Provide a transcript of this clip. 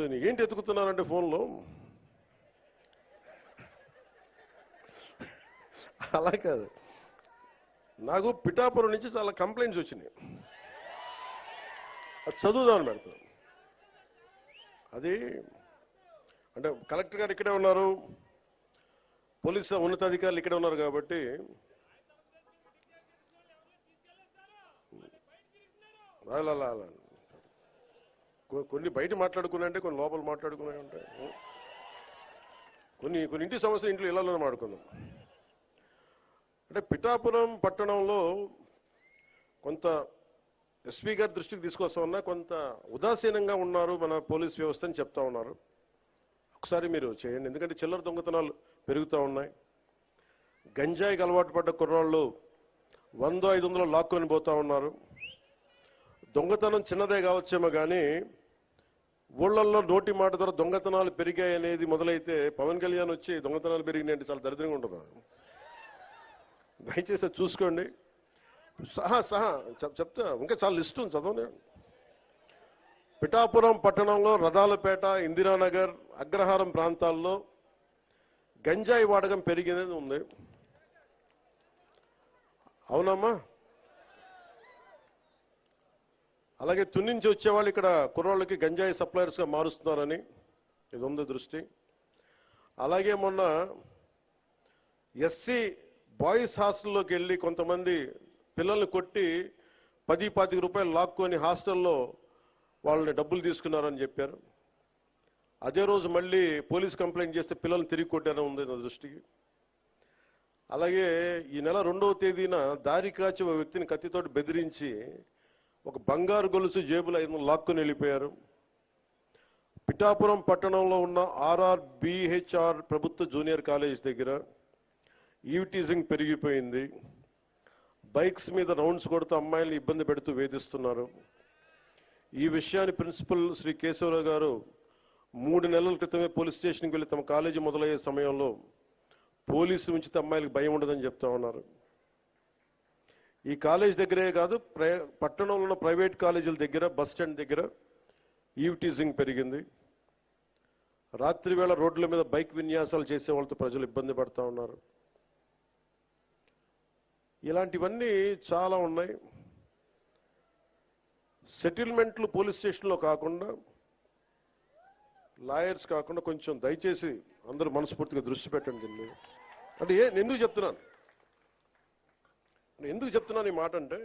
So నేను ఏంటి ఎతుకుతున్నానంటే ఫోన్లో? అలా కాదు. నాకు పిఠాపురం నుంచి చాలా కంప్లైంట్స్ వచ్చినాయి. అది చదువుదామని పెడతాను. అది అంటే కలెక్టర్ గారు ఇక్కడే ఉన్నారు. పోలీసు ఉన్నతాధికారులు ఇక్కడే ఉన్నారు కాబట్టి రాలా అలా అలా కొన్ని బయట మాట్లాడుకున్నాయంటే కొన్ని లోపల మాట్లాడుకున్నాయి ఉంటాయి. కొన్ని కొన్ని ఇంటి సమస్యలు ఇంట్లో ఇళ్ళలో మాట్లాడుకుందాం. అంటే పిఠాపురం పట్టణంలో కొంత ఎస్పీ గారి దృష్టికి తీసుకొస్తా కొంత ఉదాసీనంగా ఉన్నారు మన పోలీస్ వ్యవస్థ అని చెప్తా ఉన్నారు. ఒకసారి మీరు చేయండి. ఎందుకంటే చిల్లర దొంగతనాలు పెరుగుతూ ఉన్నాయి. గంజాయికి అలవాటు పడ్డ కుర్రాళ్ళు వందో ఐదు వందలు లాక్కొని పోతా ఉన్నారు. దొంగతనం చిన్నదే కావచ్చేమో కానీ ఊళ్ళల్లో నోటి మాట ద్వారా దొంగతనాలు పెరిగాయి అనేది మొదలైతే పవన్ కళ్యాణ్ వచ్చి దొంగతనాలు పెరిగినాయి అంటే చాలా దరిద్రంగా ఉంటుంది? దయచేసి చూసుకోండి. సహా సహా చెప్తా. ఇంకా చాలా లిస్ట్ ఉంది చదవనే పిఠాపురం పట్టణంలో రథాలపేట ఇందిరానగర్ అగ్రహారం ప్రాంతాల్లో గంజాయి వాడకం పెరిగినది ఉంది. అవునమ్మా? అలాగే తుని నుంచి వచ్చేవాళ్ళు ఇక్కడ కుర్రోళ్ళకి గంజాయి సప్లయర్స్గా మారుస్తున్నారని ఇది ఉంది దృష్టి. అలాగే మొన్న ఎస్సీ బాయ్స్ హాస్టల్లోకి వెళ్ళి కొంతమంది పిల్లల్ని కొట్టి పది పాతిక రూపాయలు లాక్కొని హాస్టల్లో వాళ్ళని డబ్బులు తీసుకున్నారని చెప్పారు. అదే రోజు మళ్ళీ పోలీస్ కంప్లైంట్ చేస్తే పిల్లల్ని తిరిగి కొట్టారని ఉంది నా దృష్టికి. అలాగే ఈ నెల రెండవ తేదీన దారి కాచి ఒక వ్యక్తిని కత్తితోటి బెదిరించి ఒక బంగారు గొలుసు జేబులో ఐదు వందలు వెళ్ళిపోయారు. పిఠాపురం పట్టణంలో ఉన్న ఆర్ఆర్ బిహెచ్ఆర్ ప్రభుత్వ జూనియర్ కాలేజ్ దగ్గర ఈవిటీజింగ్ పెరిగిపోయింది. బైక్స్ మీద రౌండ్స్ కొడుతూ అమ్మాయిల్ని ఇబ్బంది పెడుతూ వేధిస్తున్నారు. ఈ విషయాన్ని ప్రిన్సిపల్ శ్రీ కేశవరావు గారు మూడు నెలల క్రితమే పోలీస్ స్టేషన్కి వెళ్ళి తమ కాలేజీ మొదలయ్యే సమయంలో పోలీసు ఉంచితే అమ్మాయిలకు భయం ఉండదని చెప్తా ఉన్నారు. ఈ కాలేజ్ దగ్గరే కాదు ప్రై- పట్టణంలో ఉన్న ప్రైవేట్ కాలేజీల దగ్గర బస్ స్టాండ్ దగ్గర ఈవ్ టీజింగ్ పెరిగింది. రాత్రి వేళ రోడ్ల మీద బైక్ విన్యాసాలు చేసే వాళ్ళతో ప్రజలు ఇబ్బంది పడతా ఉన్నారు. ఇలాంటివన్నీ చాలా ఉన్నాయి. సెటిల్మెంట్లు పోలీస్ స్టేషన్లో కాకుండా లాయర్స్ కాకుండా కొంచెం దయచేసి అందరూ మనస్ఫూర్తిగా దృష్టి పెట్టండి దీన్ని అంటే ఏ ఎందుకు చెప్తున్నాను? నేను ఎందుకు చెప్తున్నాను ఈ మాట అంటే